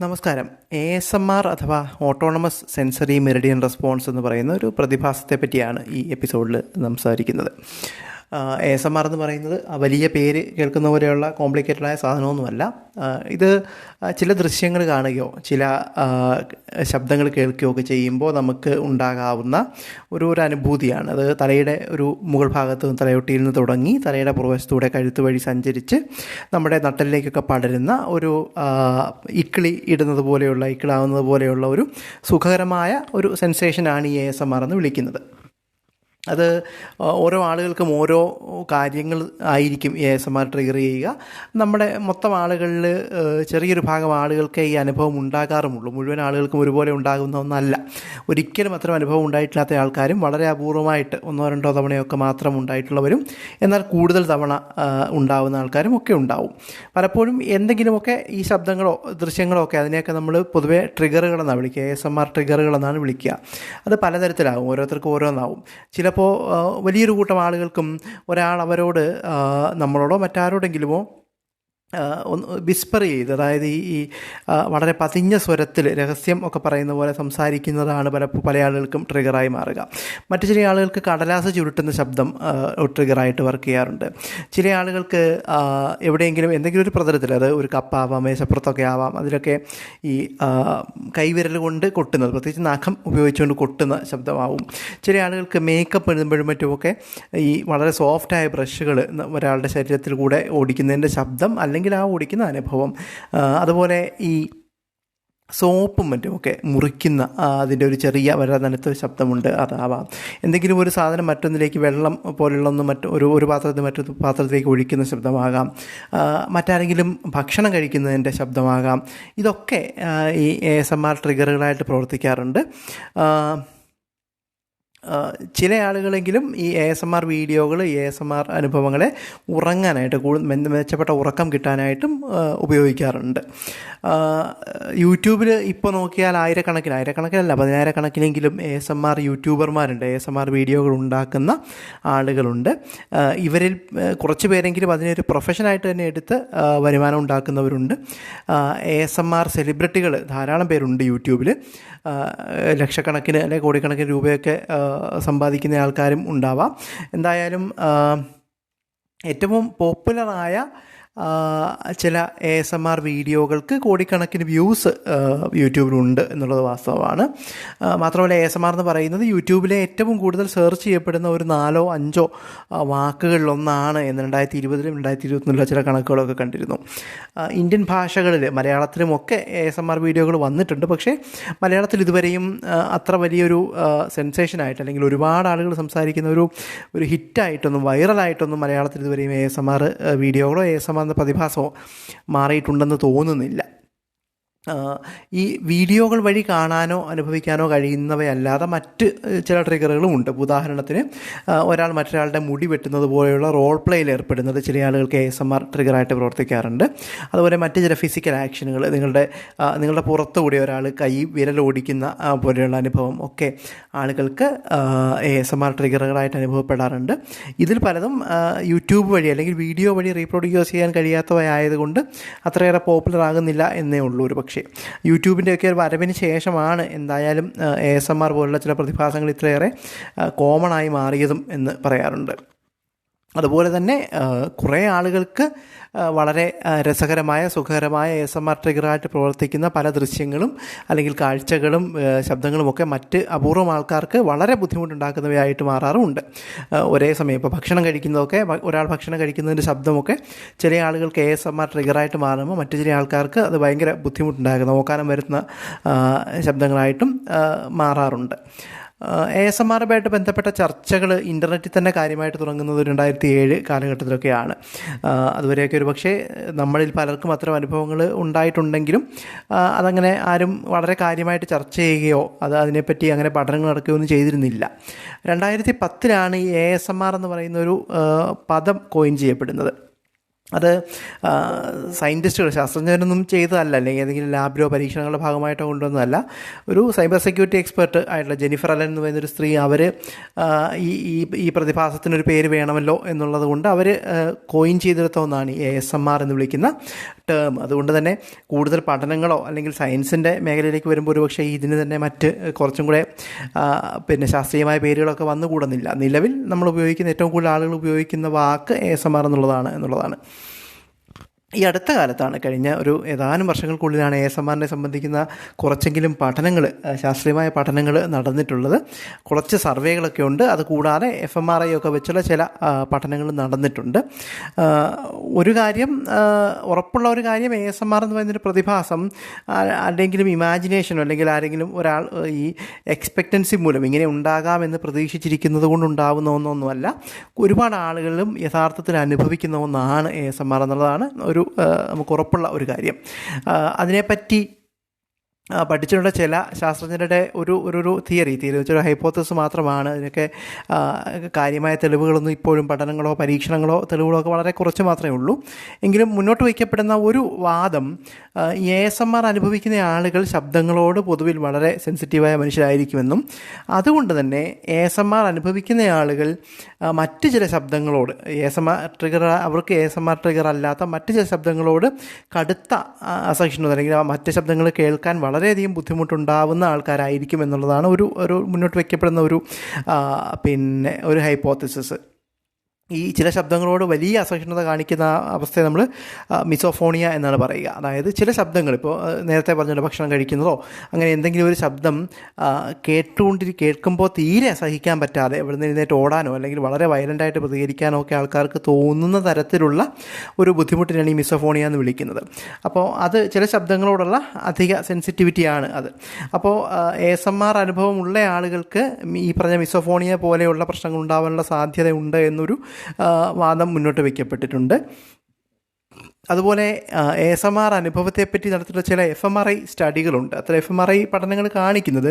നമസ്കാരം. A S M R അഥവാ autonomous sensory meridian response എന്ന് പറയുന്ന ഒരു പ്രതിഭാസത്തെ പറ്റിയാണ് ഈ എപ്പിസോഡിൽ സംസാരിക്കുന്നത്. എ എസ് എം ആർ എന്ന് പറയുന്നത് വലിയ പേര് കേൾക്കുന്ന പോലെയുള്ള കോംപ്ലിക്കേറ്റഡായ സാധനമൊന്നുമല്ല. ഇത് ചില ദൃശ്യങ്ങൾ കാണുകയോ ചില ശബ്ദങ്ങൾ കേൾക്കുകയോ ഒക്കെ ചെയ്യുമ്പോൾ നമുക്ക് ഉണ്ടാകാവുന്ന ഒരു ഒരു അനുഭൂതിയാണ്. അത് തലയുടെ ഒരു മുകൾ ഭാഗത്ത് നിന്ന് തലയൊട്ടിയിൽ നിന്ന് തുടങ്ങി തലയുടെ പുറവശത്തൂടെ കഴുത്ത് വഴി സഞ്ചരിച്ച് നമ്മുടെ നട്ടലിലേക്കൊക്കെ പടരുന്ന ഒരു ഇക്കിളി ഇടുന്നത് പോലെയുള്ള ഇക്കിളാവുന്നത് പോലെയുള്ള ഒരു സുഖകരമായ ഒരു സെൻസേഷനാണ് ഈ എ എസ് എം ആർ എന്ന് വിളിക്കുന്നത്. അത് ഓരോ ആളുകൾക്കും ഓരോ കാര്യങ്ങൾ ആയിരിക്കും A S M R trigger ചെയ്യുക. നമ്മുടെ മൊത്തം ആളുകളിൽ ചെറിയൊരു ഭാഗം ആളുകൾക്ക് ഈ അനുഭവം ഉണ്ടാകാറുമുള്ളൂ. മുഴുവൻ ആളുകൾക്കും ഒരുപോലെ ഉണ്ടാകുന്ന ഒന്നല്ല. ഒരിക്കലും അത്തരം അനുഭവം ഉണ്ടായിട്ടില്ലാത്ത ആൾക്കാരും വളരെ അപൂർവമായിട്ട് ഒന്നോ രണ്ടോ തവണയൊക്കെ മാത്രം ഉണ്ടായിട്ടുള്ളവരും എന്നാൽ കൂടുതൽ തവണ ഉണ്ടാവുന്ന ആൾക്കാരും ഒക്കെ ഉണ്ടാവും. പലപ്പോഴും എന്തെങ്കിലുമൊക്കെ ഈ ശബ്ദങ്ങളോ ദൃശ്യങ്ങളോ ഒക്കെ അതിനെയൊക്കെ നമ്മൾ പൊതുവേ ട്രിഗറുകളെന്നാണ് വിളിക്കുക. എസ് എം ആർ ട്രിഗറുകളെന്നാണ് വിളിക്കുക. അത് പലതരത്തിലാകും ഓരോരുത്തർക്കും ഓരോന്നാവും. ചിലപ്പോൾ വലിയൊരു കൂട്ടം ആളുകൾക്കും ഒരാൾ അവരോട് ആ, നമ്മളോടോ മറ്റാരോടെങ്കിലുമോ ഒന്ന് വിസ്പർ ചെയ്ത് അതായത് ഈ വളരെ പതിഞ്ഞ സ്വരത്തിൽ രഹസ്യം ഒക്കെ പറയുന്ന പോലെ സംസാരിക്കുന്നതാണ് പല പല ആളുകൾക്കും ട്രിഗറായി മാറുക. മറ്റു ചില ആളുകൾക്ക് കടലാസ് ചുരുട്ടുന്ന ശബ്ദം ട്രിഗറായിട്ട് വർക്ക് ചെയ്യാറുണ്ട്. ചില ആളുകൾക്ക് എവിടെയെങ്കിലും എന്തെങ്കിലും ഒരു പ്രതലത്തിൽ അത് ഒരു കപ്പാവാം മേശപ്പുറത്തൊക്കെ ആവാം അതിലൊക്കെ ഈ കൈവിരൽ കൊണ്ട് കൊട്ടുന്നത് പ്രത്യേകിച്ച് നഖം ഉപയോഗിച്ചുകൊണ്ട് കൊട്ടുന്ന ശബ്ദമാവും. ചില ആളുകൾക്ക് മേക്കപ്പ് എഴുതുമ്പോഴും മറ്റുമൊക്കെ ഈ വളരെ സോഫ്റ്റായ ബ്രഷുകൾ ഒരാളുടെ ശരീരത്തിൽ കൂടെ ഓടിക്കുന്നതിന്റെ ശബ്ദം അല്ലെങ്കിൽ ആ ഓടിക്കുന്ന അനുഭവം അതുപോലെ ഈ സോപ്പും മറ്റുമൊക്കെ മുറിക്കുന്ന അതിന്റെ ഒരു ചെറിയ വളരെ നനുത്ത ശബ്ദമുണ്ട് അതാവാം. എന്തെങ്കിലും ഒരു സാധനം മറ്റൊന്നിലേക്ക് വെള്ളം പോലുള്ള ഒന്ന് മറ്റ് ഒരു ഒരു പാത്രത്തിൽ മറ്റൊരു പാത്രത്തിലേക്ക് ഒഴിക്കുന്ന ശബ്ദമാകാം. മറ്റാരെങ്കിലും ഭക്ഷണം കഴിക്കുന്നതിന്റെ ശബ്ദമാകാം. ഇതൊക്കെ ഈ എ എസ് എം ആർ ട്രിഗറുകളായിട്ട് പ്രവർത്തിക്കാറുണ്ട്. ചില ആളുകളെങ്കിലും ഈ എ എസ് എം ആർ വീഡിയോകൾ എ എസ് എം ആർ അനുഭവങ്ങളെ ഉറങ്ങാനായിട്ട് കൂടുതൽ മെച്ചപ്പെട്ട ഉറക്കം കിട്ടാനായിട്ടും ഉപയോഗിക്കാറുണ്ട്. യൂട്യൂബിൽ ഇപ്പോൾ നോക്കിയാൽ ആയിരക്കണക്കിന് ആയിരക്കണക്കിനല്ല പതിനായിരക്കണക്കിനെങ്കിലും എ എസ് എം ആർ യൂട്യൂബർമാരുണ്ട് എ എസ് എം ആർ വീഡിയോകൾ ഉണ്ടാക്കുന്ന ആളുകളുണ്ട്. ഇവരിൽ കുറച്ച് പേരെങ്കിലും അതിനൊരു പ്രൊഫഷനായിട്ട് തന്നെ എടുത്ത് വരുമാനം ഉണ്ടാക്കുന്നവരുണ്ട്. എ എസ് എം ആർ സെലിബ്രിറ്റികൾ ധാരാളം പേരുണ്ട് യൂട്യൂബിൽ. ലക്ഷക്കണക്കിന് അല്ലെങ്കിൽ കോടിക്കണക്കിന് രൂപയൊക്കെ സമ്പാദിക്കുന്ന ആൾക്കാരും ഉണ്ടാവാം. എന്തായാലും ഏറ്റവും പോപ്പുലറായ ചില എ എസ് എം ആർ വീഡിയോകൾക്ക് കോടിക്കണക്കിന് വ്യൂസ് യൂട്യൂബിലുണ്ട് എന്നുള്ളത് വാസ്തവമാണ്. മാത്രമല്ല എ എസ് എം ആർ എന്ന് പറയുന്നത് യൂട്യൂബിലെ ഏറ്റവും കൂടുതൽ സെർച്ച് ചെയ്യപ്പെടുന്ന ഒരു നാലോ അഞ്ചോ വാക്കുകളിലൊന്നാണ് എന്ന് രണ്ടായിരത്തി ഇരുപതിലും രണ്ടായിരത്തി ഇരുപത്തിനുള്ള ചില കണക്കുകളൊക്കെ കണ്ടിരുന്നു. ഇന്ത്യൻ ഭാഷകളിൽ മലയാളത്തിലുമൊക്കെ എ എസ് എം ആർ വീഡിയോകൾ വന്നിട്ടുണ്ട്. പക്ഷേ മലയാളത്തിൽ ഇതുവരെയും അത്ര വലിയൊരു സെൻസേഷനായിട്ട് അല്ലെങ്കിൽ ഒരുപാട് ആളുകൾ സംസാരിക്കുന്ന ഒരു ഒരു ഹിറ്റായിട്ടൊന്നും വൈറലായിട്ടൊന്നും മലയാളത്തിൽ ഇതുവരെയും എ എസ് എം ആർ വീഡിയോകളോ എ എസ് എം ആർ എന്ന പ്രതിഭാസമോ മാറിയിട്ടുണ്ടെന്ന് തോന്നുന്നില്ല. ഈ വീഡിയോകൾ വഴി കാണാനോ അനുഭവിക്കാനോ കഴിയുന്നവയല്ലാതെ മറ്റ് ചില ട്രിഗറുകളും ഉണ്ട്. ഉദാഹരണത്തിന് ഒരാൾ മറ്റൊരാളുടെ മുടി വെട്ടുന്നത് പോലെയുള്ള റോൾ പ്ലേയിൽ ഏർപ്പെടുന്നത് ചില ആളുകൾക്ക് എ എസ് എം ആർ ട്രിഗറായിട്ട് പ്രവർത്തിക്കാറുണ്ട്. അതുപോലെ മറ്റ് ചില ഫിസിക്കൽ ആക്ഷനുകൾ നിങ്ങളുടെ നിങ്ങളുടെ പുറത്തുകൂടി ഒരാൾ കൈ വിരൽ ഓടിക്കുന്ന പോലെയുള്ള അനുഭവം ഒക്കെ ആളുകൾക്ക് എ എസ് എം ആർ ട്രിഗറുകളായിട്ട് അനുഭവപ്പെടാറുണ്ട്. ഇതിൽ പലതും യൂട്യൂബ് വഴി അല്ലെങ്കിൽ വീഡിയോ വഴി റീപ്രൊഡ്യൂസ് ചെയ്യാൻ കഴിയാത്തവയായതുകൊണ്ട് അത്രയേറെ പോപ്പുലർ ആകുന്നില്ല എന്നേ ഉള്ളൂ. ഒരു പക്ഷേ യൂട്യൂബിന്റെയൊക്കെ ഒരു വരവിന് ശേഷമാണ് എന്തായാലും എ എസ് എം ആർ പോലുള്ള ചില പ്രതിഭാസങ്ങൾ ഇത്രയേറെ കോമൺ ആയി മാറിയതും എന്ന് പറയാറുണ്ട്. അതുപോലെ തന്നെ കുറേ ആളുകൾക്ക് വളരെ രസകരമായ സുഖകരമായ എസ് എം ആർ ട്രിഗറായിട്ട് പ്രവർത്തിക്കുന്ന പല ദൃശ്യങ്ങളും അല്ലെങ്കിൽ കാഴ്ചകളും ശബ്ദങ്ങളും ഒക്കെ മറ്റ് അപൂർവം ആൾക്കാർക്ക് വളരെ ബുദ്ധിമുട്ടുണ്ടാക്കുന്നവയായിട്ട് മാറാറുമുണ്ട്. ഒരേ സമയം ഇപ്പോൾ ഭക്ഷണം കഴിക്കുന്നതൊക്കെ ഒരാൾ ഭക്ഷണം കഴിക്കുന്നതിന്റെ ശബ്ദമൊക്കെ ചില ആളുകൾക്ക് എ എസ് എം ആർ ട്രിഗറായിട്ട് മാറുമ്പോൾ മറ്റു ചില ആൾക്കാർക്ക് അത് ഭയങ്കര ബുദ്ധിമുട്ടുണ്ടാക്കുന്ന ഓക്കാനം വരുന്ന ശബ്ദങ്ങളായിട്ടും മാറാറുണ്ട്. എ എസ് എം ആറുമായിട്ട് ബന്ധപ്പെട്ട ചർച്ചകൾ ഇന്റർനെറ്റിൽ തന്നെ കാര്യമായിട്ട് തുടങ്ങുന്നത് രണ്ടായിരത്തി ഏഴ് കാലഘട്ടത്തിലൊക്കെയാണ് അതുവരെയൊക്കെ ഒരു പക്ഷേ നമ്മളിൽ പലർക്കും അത്തരം അനുഭവങ്ങൾ ഉണ്ടായിട്ടുണ്ടെങ്കിലും അതങ്ങനെ ആരും വളരെ കാര്യമായിട്ട് ചർച്ച ചെയ്യുകയോ അത് അതിനെപ്പറ്റി അങ്ങനെ പഠനങ്ങൾ നടക്കുകയോ ഒന്നും ചെയ്തിരുന്നില്ല. രണ്ടായിരത്തി പത്തിലാണ് ഈ എ എസ് എം ആർ എന്ന് പറയുന്ന ഒരു പദം കോയിൻ ചെയ്യപ്പെടുന്നത്. അത് സയന്റിസ്റ്റുകൾ ശാസ്ത്രജ്ഞരൊന്നും ചെയ്തതല്ല. അല്ലെങ്കിൽ ഏതെങ്കിലും ലാബിലോ പരീക്ഷണങ്ങളുടെ ഭാഗമായിട്ടോ കൊണ്ടുവന്നതല്ല. ഒരു സൈബർ സെക്യൂരിറ്റി എക്സ്പെർട്ട് ആയിട്ടുള്ള ജെനിഫർ അലൻ എന്ന് പറയുന്നൊരു സ്ത്രീ അവർ ഈ ഈ ഈ പ്രതിഭാസത്തിനൊരു പേര് വേണമല്ലോ എന്നുള്ളത് കൊണ്ട് അവർ കോയിൻ ചെയ്തെടുത്ത ഒന്നാണ് ഈ എസ് എം ആർ എന്ന് വിളിക്കുന്ന ടേം അതുകൊണ്ട് തന്നെ കൂടുതൽ പഠനങ്ങളോ അല്ലെങ്കിൽ സയൻസിന്റെ മേഖലയിലേക്ക് വരുമ്പോൾ ഒരുപക്ഷേ ഇതിന് തന്നെ മറ്റ് കുറച്ചും കൂടെ പിന്നെ ശാസ്ത്രീയമായ പേരുകളൊക്കെ വന്നുകൂടുന്നില്ല. നിലവിൽ നമ്മൾ ഉപയോഗിക്കുന്ന ഏറ്റവും കൂടുതൽ ആളുകൾ ഉപയോഗിക്കുന്ന വാക്ക് എ എസ് എം ആർ എന്നുള്ളതാണ് എന്നുള്ളതാണ്. ഈ അടുത്ത കാലത്താണ് കഴിഞ്ഞ ഒരു ഏതാനും വർഷങ്ങൾക്കുള്ളിലാണ് എ എസ് എം ആറിനെ സംബന്ധിക്കുന്ന കുറച്ചെങ്കിലും പഠനങ്ങൾ ശാസ്ത്രീയമായ പഠനങ്ങൾ നടന്നിട്ടുള്ളത്. കുറച്ച് സർവേകളൊക്കെ ഉണ്ട്. അതുകൂടാതെ എഫ് എം ആർ ഐ ഒക്കെ വെച്ചുള്ള ചില പഠനങ്ങൾ നടന്നിട്ടുണ്ട്. ഒരു കാര്യം ഉറപ്പുള്ള ഒരു കാര്യം എ എസ് എം ആർ എന്ന് പറയുന്നൊരു പ്രതിഭാസം അല്ലെങ്കിലും ഇമാജിനേഷനോ അല്ലെങ്കിൽ ആരെങ്കിലും ഒരാൾ ഈ എക്സ്പെക്റ്റൻസി മൂലം ഇങ്ങനെ ഉണ്ടാകാമെന്ന് പ്രതീക്ഷിച്ചിരിക്കുന്നത് കൊണ്ടുണ്ടാകുന്ന ഒന്നൊന്നുമല്ല. ഒരുപാട് ആളുകളും യഥാർത്ഥത്തിൽ അനുഭവിക്കുന്ന ഒന്നാണ് എ എസ് എം ആർ എന്നുള്ളതാണ്. ഒരു നമുക്ക് ഉറപ്പുള്ള ഒരു കാര്യം. അതിനെപ്പറ്റി പഠിച്ചിട്ടുള്ള ചില ശാസ്ത്രജ്ഞരുടെ ഒരു ഒരു തിയറി തിയറി വെച്ചൊരു ഹൈപ്പോത്തസ് മാത്രമാണ്. ഇതിനൊക്കെ കാര്യമായ തെളിവുകളൊന്നും ഇപ്പോഴും പഠനങ്ങളോ പരീക്ഷണങ്ങളോ തെളിവുകളോ ഒക്കെ വളരെ കുറച്ച് മാത്രമേ ഉള്ളൂ. എങ്കിലും മുന്നോട്ട് വയ്ക്കപ്പെടുന്ന ഒരു വാദം എ എസ് എം ആർ അനുഭവിക്കുന്ന ആളുകൾ ശബ്ദങ്ങളോട് പൊതുവിൽ വളരെ സെൻസിറ്റീവായ മനുഷ്യരായിരിക്കുമെന്നും അതുകൊണ്ട് തന്നെ എ എസ് എം ആർ അനുഭവിക്കുന്ന ആളുകൾ മറ്റ് ചില ശബ്ദങ്ങളോട് A S M R trigger അവർക്ക് A S M R trigger അല്ലാത്ത മറ്റ് ചില ശബ്ദങ്ങളോട് കടുത്ത അസഹിഷ്ണുത അല്ലെങ്കിൽ ആ മറ്റ് ശബ്ദങ്ങൾ കേൾക്കാൻ വളരെയധികം ബുദ്ധിമുട്ടുണ്ടാവുന്ന ആൾക്കാരായിരിക്കും എന്നുള്ളതാണ് ഒരു ഒരു മുന്നോട്ട് വയ്ക്കപ്പെടുന്ന ഒരു പിന്നെ ഒരു ഹൈപ്പോത്തിസിസ് ഈ ചില ശബ്ദങ്ങളോട് വലിയ അസഹിഷ്ണുത കാണിക്കുന്ന അവസ്ഥയെ നമ്മൾ മിസോഫോണിയ എന്നാണ് പറയുക. അതായത് ചില ശബ്ദങ്ങൾ ഇപ്പോൾ നേരത്തെ പറഞ്ഞ ഭക്ഷണം കഴിക്കുന്നതോ അങ്ങനെ എന്തെങ്കിലും ഒരു ശബ്ദം കേട്ടുകൊണ്ടി കേൾക്കുമ്പോൾ തീരെ സഹിക്കാൻ പറ്റാതെ ഇവിടെ നിന്ന് എഴുന്നേറ്റ് ഓടാനോ അല്ലെങ്കിൽ വളരെ വയലന്റായിട്ട് പ്രതികരിക്കാനോ ഒക്കെ ആൾക്കാർക്ക് തോന്നുന്ന തരത്തിലുള്ള ഒരു ബുദ്ധിമുട്ടിനാണ് ഈ മിസോഫോണിയ എന്ന് വിളിക്കുന്നത്. അപ്പോൾ അത് ചില ശബ്ദങ്ങളോടുള്ള അധിക സെൻസിറ്റിവിറ്റിയാണ് അത്. അപ്പോൾ എ എസ് എം ആർ അനുഭവമുള്ള ആളുകൾക്ക് ഈ പറഞ്ഞ മിസോഫോണിയ പോലെയുള്ള പ്രശ്നങ്ങൾ ഉണ്ടാവാനുള്ള സാധ്യതയുണ്ട് എന്നൊരു വാദം മുന്നോട്ട് വയ്ക്കപ്പെട്ടിട്ടുണ്ട്. അതുപോലെ എ എസ് എം ആർ അനുഭവത്തെപ്പറ്റി നടത്തിയിട്ടുള്ള ചില എഫ് എം ആർ ഐ സ്റ്റഡികളുണ്ട്. അത്ര എഫ് എം ആർ ഐ പഠനങ്ങൾ കാണിക്കുന്നത്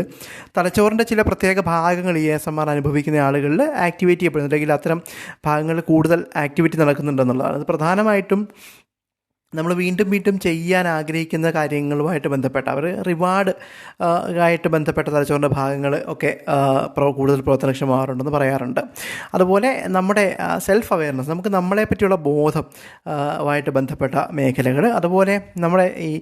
തലച്ചോറിന്റെ ചില പ്രത്യേക ഭാഗങ്ങൾ ഈ എസ് എം ആർ അനുഭവിക്കുന്ന ആളുകളിൽ ആക്ടിവേറ്റ് ചെയ്യപ്പെടുന്നുണ്ട്. അല്ലെങ്കിൽ അത്തരം ഭാഗങ്ങളിൽ കൂടുതൽ ആക്ടിവിറ്റി നടക്കുന്നുണ്ടെന്നുള്ളതാണ് അത് പ്രധാനമായിട്ടും നമ്മൾ വീണ്ടും വീണ്ടും ചെയ്യാൻ ആഗ്രഹിക്കുന്ന കാര്യങ്ങളുമായിട്ട് ബന്ധപ്പെട്ട അവർ റിവാർഡ് ആയിട്ട് ബന്ധപ്പെട്ട തലച്ചോറിന്റെ ഭാഗങ്ങൾ ഒക്കെ കൂടുതൽ പ്രവർത്തനക്ഷമമാറുണ്ടെന്ന് പറയാറുണ്ട്. അതുപോലെ നമ്മുടെ സെൽഫ് അവയർനെസ് നമുക്ക് നമ്മളെ പറ്റിയുള്ള ബോധം ആയിട്ട് ബന്ധപ്പെട്ട മേഖലകൾ അതുപോലെ നമ്മുടെ ഈ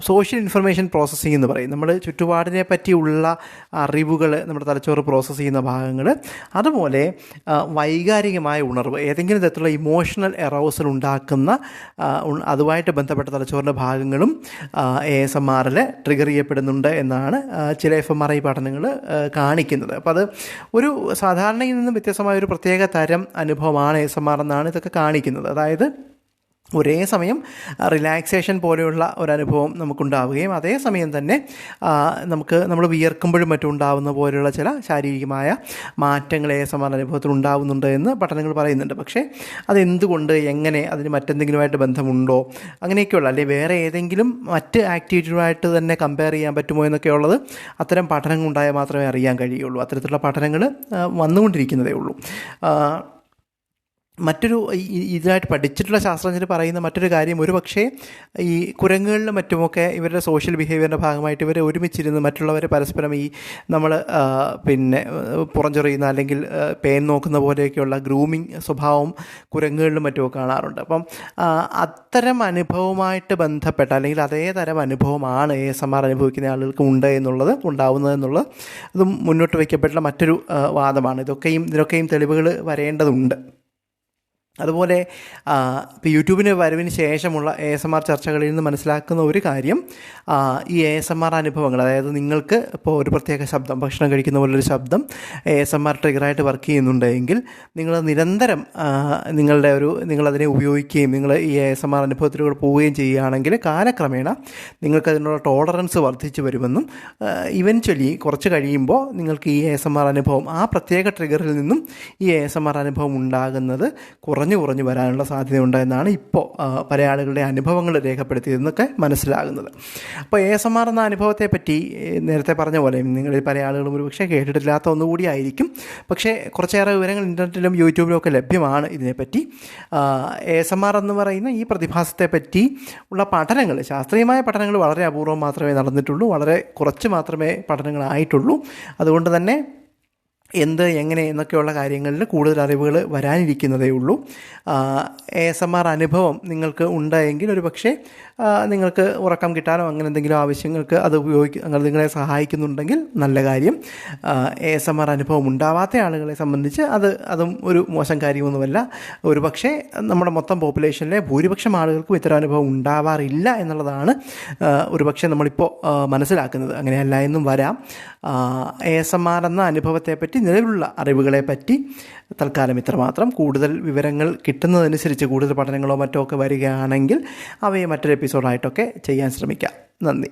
സോഷ്യൽ ഇൻഫർമേഷൻ പ്രോസസ്സിംഗ് എന്ന് പറയും. നമ്മൾ ചുറ്റുപാടിനെ പറ്റിയുള്ള അറിവുകൾ നമ്മുടെ തലച്ചോറ് പ്രോസസ്സ് ചെയ്യുന്ന ഭാഗങ്ങൾ അതുപോലെ വൈകാരികമായ ഉണർവ് ഏതെങ്കിലും തരത്തിലുള്ള ഇമോഷണൽ എറോസൽ ഉണ്ടാക്കുന്ന അത് അതുമായിട്ട് ബന്ധപ്പെട്ട തലച്ചോറിന്റെ ഭാഗങ്ങളും എ എസ് എം ആറിൽ ട്രിഗർ ചെയ്യപ്പെടുന്നുണ്ട് എന്നാണ് ചില എഫ് എം ആർ ഐ പഠനങ്ങൾ കാണിക്കുന്നത്. അപ്പോൾ അത് ഒരു സാധാരണയിൽ നിന്നും വ്യത്യസ്തമായ ഒരു പ്രത്യേക തരം അനുഭവമാണ് എസ് എം ആർ എന്നാണ് ഇതൊക്കെ കാണിക്കുന്നത്. അതായത് ഒരേ സമയം റിലാക്സേഷൻ പോലെയുള്ള ഒരനുഭവം നമുക്കുണ്ടാവുകയും അതേസമയം തന്നെ നമുക്ക് നമ്മൾ വിയർക്കുമ്പോഴും മറ്റും ഉണ്ടാവുന്ന പോലെയുള്ള ചില ശാരീരികമായ മാറ്റങ്ങൾ ഏ സമാന അനുഭവത്തിൽ ഉണ്ടാവുന്നുണ്ട് എന്ന് പഠനങ്ങൾ പറയുന്നുണ്ട്. പക്ഷേ അതെന്തുകൊണ്ട് എങ്ങനെ അതിന് മറ്റെന്തെങ്കിലുമായിട്ട് ബന്ധമുണ്ടോ? അങ്ങനെയൊക്കെയുള്ള അല്ലെങ്കിൽ വേറെ ഏതെങ്കിലും മറ്റ് ആക്ടിവിറ്റിയുമായിട്ട് തന്നെ കമ്പയർ ചെയ്യാൻ പറ്റുമോ എന്നൊക്കെ ഉള്ളത് അത്തരം പഠനങ്ങൾ ഉണ്ടായാൽ മാത്രമേ അറിയാൻ കഴിയുള്ളൂ. അത്തരത്തിലുള്ള പഠനങ്ങൾ വന്നുകൊണ്ടിരിക്കുന്നതേ ഉള്ളൂ. മറ്റൊരു ഇതായിട്ട് പഠിച്ചിട്ടുള്ള ശാസ്ത്രജ്ഞർ പറയുന്ന മറ്റൊരു കാര്യം ഒരു പക്ഷേ ഈ കുരങ്ങുകളിലും മറ്റുമൊക്കെ ഇവരുടെ സോഷ്യൽ ബിഹേവിയറിന്റെ ഭാഗമായിട്ട് ഇവരെ ഒരുമിച്ചിരുന്ന് മറ്റുള്ളവരെ പരസ്പരം ഈ നമ്മൾ പിന്നെ പുറഞ്ചൊറിയുന്ന അല്ലെങ്കിൽ പേൻ നോക്കുന്ന പോലെയൊക്കെയുള്ള ഗ്രൂമിങ് സ്വഭാവം കുരങ്ങുകളിലും മറ്റുമൊക്കെ കാണാറുണ്ട്. അപ്പം അത്തരം അനുഭവമായിട്ട് ബന്ധപ്പെട്ട അല്ലെങ്കിൽ അതേ തരം അനുഭവമാണ് എ എസ് എം ആർ അനുഭവിക്കുന്ന ആളുകൾക്ക് ഉണ്ട് എന്നുള്ളത് ഉണ്ടാവുന്നതെന്നുള്ളത് അതും മുന്നോട്ട് വയ്ക്കപ്പെട്ടുള്ള മറ്റൊരു വാദമാണ്. ഇതൊക്കെയും ഇതിനൊക്കെയും തെളിവുകൾ വരേണ്ടതുണ്ട്. അതുപോലെ ഇപ്പോൾ യൂട്യൂബിന് വരവിന് ശേഷമുള്ള എ എസ് എം ആർ ചർച്ചകളിൽ നിന്ന് മനസ്സിലാക്കുന്ന ഒരു കാര്യം ഈ എ എസ് എം ആർ അനുഭവങ്ങൾ അതായത് നിങ്ങൾക്ക് ഇപ്പോൾ ഒരു പ്രത്യേക ശബ്ദം ഭക്ഷണം കഴിക്കുന്ന പോലൊരു ശബ്ദം എ എസ് എം ആർ ട്രിഗറായിട്ട് വർക്ക് ചെയ്യുന്നുണ്ടെങ്കിൽ നിങ്ങൾ നിരന്തരം നിങ്ങളുടെ ഒരു നിങ്ങളതിനെ ഉപയോഗിക്കുകയും നിങ്ങൾ ഈ എ എസ് എം ആർ അനുഭവത്തിലൂടെ പോവുകയും ചെയ്യുകയാണെങ്കിൽ കാലക്രമേണ നിങ്ങൾക്ക് അതിനുള്ള ടോളറൻസ് വർദ്ധിച്ചു വരുമെന്നും ഇവൻച്വലി കുറച്ച് കഴിയുമ്പോൾ നിങ്ങൾക്ക് ഈ എ എസ് എം ആർ അനുഭവം ആ പ്രത്യേക ട്രിഗറിൽ നിന്നും ഈ എ എസ് എം ആർ അനുഭവം ഉണ്ടാകുന്നത് കുറച്ച് കുറഞ്ഞു കുറഞ്ഞു വരാനുള്ള സാധ്യതയുണ്ട് എന്നാണ് ഇപ്പോൾ പല ആളുകളുടെ അനുഭവങ്ങൾ രേഖപ്പെടുത്തിയതെന്നൊക്കെ മനസ്സിലാകുന്നത്. അപ്പോൾ എ എസ് എം ആർ എന്ന അനുഭവത്തെ പറ്റി നേരത്തെ പറഞ്ഞ പോലെ നിങ്ങളിൽ പല ആളുകളും ഒരു പക്ഷേ കേട്ടിട്ടില്ലാത്ത ഒന്നുകൂടി ആയിരിക്കും. പക്ഷേ കുറച്ചേറെ വിവരങ്ങൾ ഇന്റർനെറ്റിലും യൂട്യൂബിലും ഒക്കെ ലഭ്യമാണ് ഇതിനെപ്പറ്റി. എ എസ് എം ആർ എന്ന് പറയുന്ന ഈ പ്രതിഭാസത്തെ പറ്റി ഉള്ള പഠനങ്ങൾ ശാസ്ത്രീയമായ പഠനങ്ങൾ വളരെ അപൂർവം മാത്രമേ നടന്നിട്ടുള്ളൂ വളരെ കുറച്ച് മാത്രമേ പഠനങ്ങളായിട്ടുള്ളൂ. അതുകൊണ്ട് തന്നെ എന്ത് എങ്ങനെ എന്നൊക്കെയുള്ള കാര്യങ്ങളിൽ കൂടുതൽ അറിവുകൾ വരാനിരിക്കുന്നതേ ഉള്ളൂ. എ എസ് എം ആർ അനുഭവം നിങ്ങൾക്ക് ഉണ്ടായെങ്കിൽ ഒരു പക്ഷേ നിങ്ങൾക്ക് ഉറക്കം കിട്ടാനോ അങ്ങനെ എന്തെങ്കിലും ആവശ്യങ്ങൾക്ക് അത് ഉപയോഗിക്കുക അങ്ങനെ നിങ്ങളെ സഹായിക്കുന്നുണ്ടെങ്കിൽ നല്ല കാര്യം. എ എസ് എം ആർ അനുഭവം ഉണ്ടാവാത്ത ആളുകളെ സംബന്ധിച്ച് അത് അതും ഒരു മോശം കാര്യമൊന്നുമല്ല. ഒരു പക്ഷേ നമ്മുടെ മൊത്തം പോപ്പുലേഷനിലെ ഭൂരിപക്ഷം ആളുകൾക്കും ഇത്തരം അനുഭവം ഉണ്ടാവാറില്ല എന്നുള്ളതാണ് ഒരു പക്ഷേ നമ്മളിപ്പോൾ മനസ്സിലാക്കുന്നത്. അങ്ങനെയല്ല എന്നും വരാം. എ എസ് എം ആർ എന്ന അനുഭവത്തെ പറ്റി നിലവിലുള്ള അറിവുകളെ പറ്റി തൽക്കാലം ഇത്രമാത്രം. കൂടുതൽ വിവരങ്ങൾ കിട്ടുന്നതനുസരിച്ച് കൂടുതൽ പഠനങ്ങളോ മറ്റോ ഒക്കെ വരികയാണെങ്കിൽ അവയെ മറ്റൊരു എപ്പിസോഡായിട്ടൊക്കെ ചെയ്യാൻ ശ്രമിക്കാം. നന്ദി.